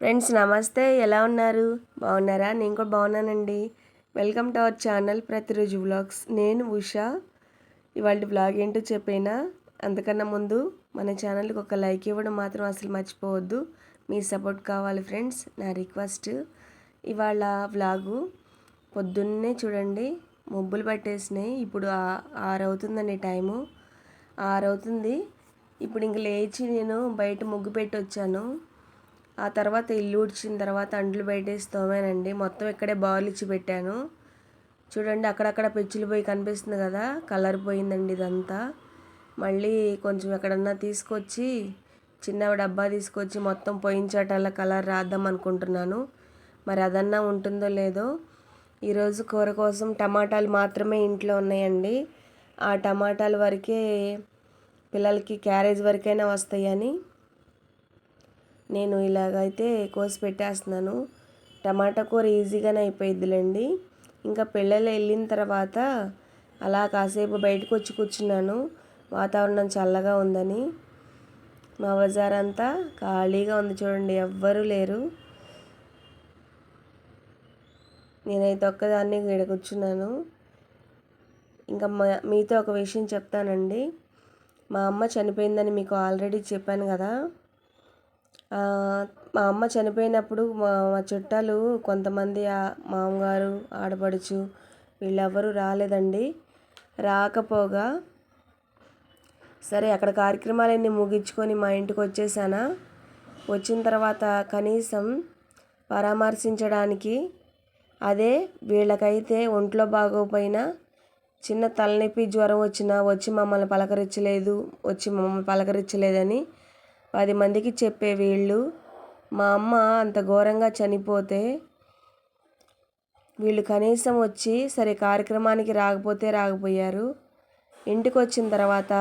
Friends నమస్తే ఎలా ఉన్నారు? బాగున్నారా? నేను కూడా బాగున్నానండి. వెల్కమ్ టు అవర్ ఛానల్ ప్రతిరోజు వ్లాగ్స్. నేను ఉషా. ఇవాళ వ్లాగ్ ఏంటో చెప్పైనా? అంతకన్నా ముందు మన ఛానల్కి ఒక లైక్ ఇవ్వడం మాత్రం అసలు మర్చిపోవద్దు. మీ సపోర్ట్ కావాలి ఫ్రెండ్స్ నా రిక్వెస్ట్. ఇవాళ వ్లాగు పొద్దున్నే చూడండి మొబ్బులు పట్టేసినాయి. ఇప్పుడు ఆరు అవుతుందండి టైము. ఆరు అవుతుంది ఇప్పుడు ఇంక లేచి నేను బయట ముగ్గు పెట్టి వచ్చాను ఆ తర్వాత ఇల్లు ఉడిచిన తర్వాత అంట్లు బయటేసి తోమానండి మొత్తం ఇక్కడే బౌల్ ఇచ్చి పెట్టాను. చూడండి అక్కడక్కడ పెచ్చులు పోయి కనిపిస్తుంది కదా కలర్ పోయిందండి ఇదంతా. మళ్ళీ కొంచెం ఎక్కడన్నా తీసుకొచ్చి చిన్న డబ్బా తీసుకొచ్చి మొత్తం పోయించేటల్లా కలర్ రాద్దాం అనుకుంటున్నాను. మరి అదన్నా ఉంటుందో లేదో. ఈరోజు కూర కోసం టమాటాలు మాత్రమే ఇంట్లో ఉన్నాయండి. ఆ టమాటాల వరకే పిల్లలకి క్యారేజ్ వరకైనా వస్తాయని నేను ఇలాగైతే కోసి పెట్టేస్తున్నాను. టమాటా కూర ఈజీగానే అయిపోయిద్దిలేండి. ఇంకా పిల్లలు వెళ్ళిన తర్వాత అలా కాసేపు బయటకు వచ్చి కూర్చున్నాను. వాతావరణం చల్లగా ఉందని. మా బజార్ అంతా ఖాళీగా ఉంది చూడండి ఎవ్వరూ లేరు. నేనైతే ఒక్కదాన్ని ఇక్కడ కూర్చున్నాను. ఇంకా మీతో ఒక విషయం చెప్తానండి. మా అమ్మ చనిపోయిందని మీకు ఆల్రెడీ చెప్పాను కదా. మా అమ్మ చనిపోయినప్పుడు మా మా చుట్టాలు కొంతమంది మామగారు ఆడపడుచు వీళ్ళెవ్వరూ రాలేదండి. రాకపోగా సరే అక్కడ కార్యక్రమాలన్నీ ముగించుకొని మా ఇంటికి వచ్చేసానా. వచ్చిన తర్వాత కనీసం పరామర్శించడానికి అదే వీళ్ళకైతే ఒంట్లో బాగోపోయినా చిన్న తలనొప్పి జ్వరం వచ్చినా వచ్చి మమ్మల్ని పలకరించలేదు వచ్చి మమ్మల్ని పలకరించలేదని పది మందికి చెప్పే వీళ్ళు మా అమ్మ అంత ఘోరంగా చనిపోతే వీళ్ళు కనీసం వచ్చి సరే కార్యక్రమానికి రాకపోతే రాకపోయారు. ఇంటికి వచ్చిన తర్వాత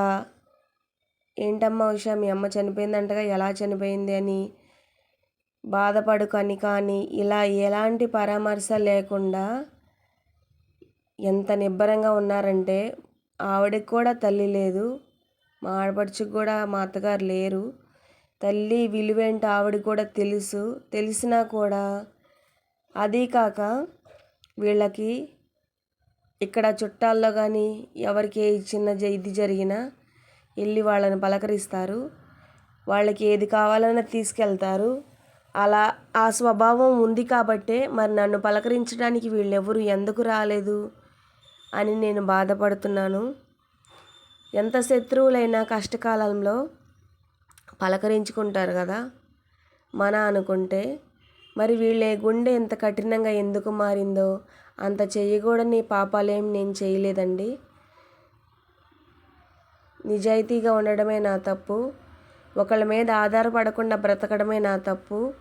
ఏంటమ్మా ఉషా మీ అమ్మ చనిపోయిందంటగా ఎలా చనిపోయింది అని బాధపడు కని కానీ ఇలా ఎలాంటి పరామర్శ లేకుండా ఎంత నిబ్బరంగా ఉన్నారంటే ఆవిడకి కూడా తల్లి లేదు మా ఆడపడుచుకు కూడా మా అత్తగారు లేరు. తల్లి విలువేంటో ఆవిడకి కూడా తెలుసు. తెలిసినా కూడా అదీ కాక వీళ్ళకి ఇక్కడ చుట్టాల్లో కానీ ఎవరికి ఏ చిన్న ఇది జరిగినా వెళ్ళి వాళ్ళని పలకరిస్తారు. వాళ్ళకి ఏది కావాలన్నా తీసుకెళ్తారు. అలా ఆ స్వభావం ఉంది కాబట్టే మరి నన్ను పలకరించడానికి వీళ్ళెవరు ఎందుకు రాలేదు అని నేను బాధపడుతున్నాను. ఎంత శత్రువులైనా కష్టకాలంలో పలకరించుకుంటారు కదా? మన అనుకుంటే. మరి వీళ్ళ గుండె ఎంత కఠినంగా ఎందుకు మారిందో అంత చేయకూడని పాపాలేం నేను చేయలేదండి. నిజాయితీగా ఉండడమే నా తప్పు. ఒకళ్ళ మీద ఆధారపడకుండా బ్రతకడమే నా తప్పు.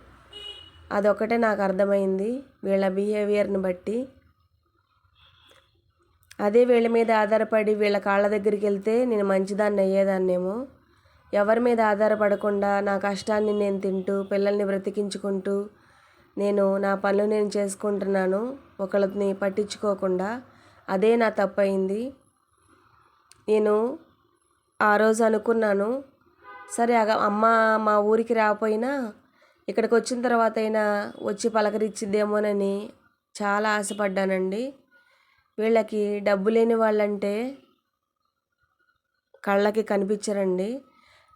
అదొకటే నాకు అర్థమైంది వీళ్ళ బిహేవియర్ని బట్టి. అదే వీళ్ళ మీద ఆధారపడి వీళ్ళ కాళ్ళ దగ్గరికి వెళ్తే నేను మంచిదాన్ని అయ్యేదాన్నేమో. ఎవరి మీద ఆధారపడకుండా నా కష్టాన్ని నేను తింటూ పిల్లల్ని బ్రతికించుకుంటూ నేను నా పనులు నేను చేసుకుంటున్నాను ఒకళ్ళని పట్టించుకోకుండా అదే నా తప్పయింది. నేను ఆ రోజు అనుకున్నాను సరే అమ్మ మా ఊరికి రాకపోయినా ఇక్కడికి వచ్చిన తర్వాత అయినా వచ్చి పలకరించిద్దేమోనని చాలా ఆశపడ్డానండి. వీళ్ళకి డబ్బు లేని వాళ్ళంటే కళ్ళకి కనిపించరండి.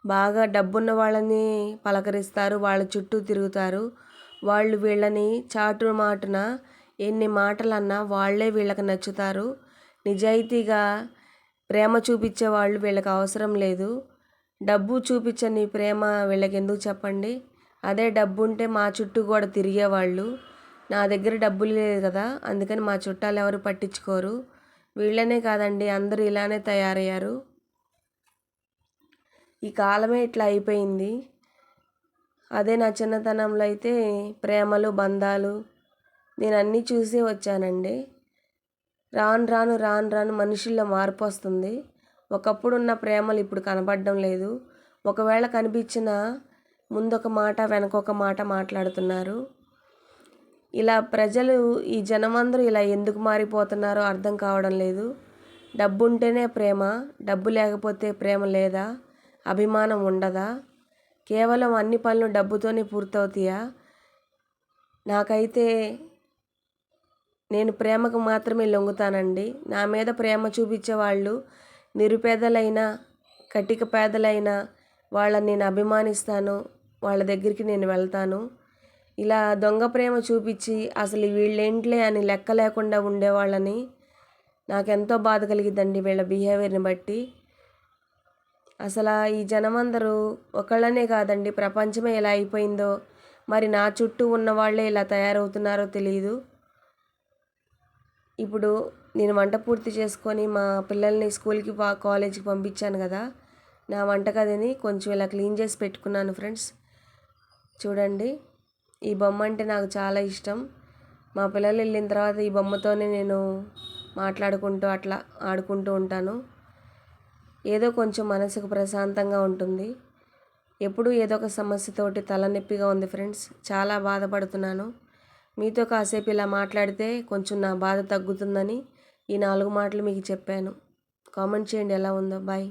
బాగా డబ్బున్న వాళ్ళని పలకరిస్తారు వాళ్ళ చుట్టూ తిరుగుతారు. వాళ్ళు వీళ్ళని చాటు మాటున ఎన్ని మాటలన్నా వాళ్ళే వీళ్ళకి నచ్చుతారు. నిజాయితీగా ప్రేమ చూపించే వాళ్ళు వీళ్ళకి అవసరం లేదు. డబ్బు చూపించని ప్రేమ వీళ్ళకి ఎందుకు చెప్పండి? అదే డబ్బు ఉంటే మా చుట్టూ కూడా తిరిగేవాళ్ళు నా దగ్గర డబ్బులు లేదు కదా అందుకని మా చుట్టాలు ఎవరు పట్టించుకోరు. వీళ్ళనే కాదండి అందరూ ఇలానే తయారయ్యారు. ఈ కాలమే ఇట్లా అయిపోయింది. అదే నా చిన్నతనంలో అయితే ప్రేమలు బంధాలు నేను అన్నీ చూసే వచ్చానండి. రాను రాను రాను రాను మనుషుల్లో మార్పు వస్తుంది. ఒకప్పుడు ఉన్న ప్రేమలు ఇప్పుడు కనపడడం లేదు. ఒకవేళ కనిపించిన ముందొక మాట వెనకొక మాట మాట్లాడుతున్నారు. ఇలా ప్రజలు ఈ జనమందరూ ఇలా ఎందుకు మారిపోతున్నారో అర్థం కావడం లేదు. డబ్బు ఉంటేనే ప్రేమ డబ్బు లేకపోతే ప్రేమ లేదా? అభిమానం ఉండదా? కేవలం అన్ని పనులు డబ్బుతోనే పూర్తవుతాయా? నాకైతే నేను ప్రేమకు మాత్రమే లొంగుతానండి. నా మీద ప్రేమ చూపించే వాళ్ళు నిరుపేదలైనా కటిక పేదలైనా వాళ్ళని నేను అభిమానిస్తాను. వాళ్ళ దగ్గరికి నేను వెళ్తాను. ఇలా దొంగ ప్రేమ చూపించి అసలు వీళ్ళేంట్లే అని లెక్క లేకుండా ఉండేవాళ్ళని నాకెంతో బాధ కలిగిద్దండి వీళ్ళ బిహేవియర్ని బట్టి. అసలు ఈ జనమందరూ ఒకళ్ళనే కాదండి. ప్రపంచమే ఎలా అయిపోయిందో మరి నా చుట్టూ ఉన్న వాళ్ళే ఇలా తయారవుతున్నారో తెలియదు ఇప్పుడు నేను వంట పూర్తి చేసుకొని మా పిల్లల్ని స్కూల్కి కాలేజీకి పంపించాను కదా. నా వంటగదిని కొంచెం ఇలా క్లీన్ చేసి పెట్టుకున్నాను ఫ్రెండ్స్. చూడండి ఈ బొమ్మ అంటే నాకు చాలా ఇష్టం. మా పిల్లలు వెళ్ళిన తర్వాత ఈ బొమ్మతోనే నేను మాట్లాడుకుంటూ అట్లా ఆడుకుంటూ ఉంటాను. ఏదో కొంచెం మనసుకు ప్రశాంతంగా ఉంటుంది. ఎప్పుడూ ఏదో ఒక సమస్యతోటి తలనొప్పిగా ఉంది ఫ్రెండ్స్. చాలా బాధపడుతున్నాను. మీతో కాసేపు ఇలా మాట్లాడితే కొంచెం నా బాధ తగ్గుతుందని ఈ నాలుగు మాటలు మీకు చెప్పాను. కామెంట్ చేయండి ఎలా ఉందో. బాయ్.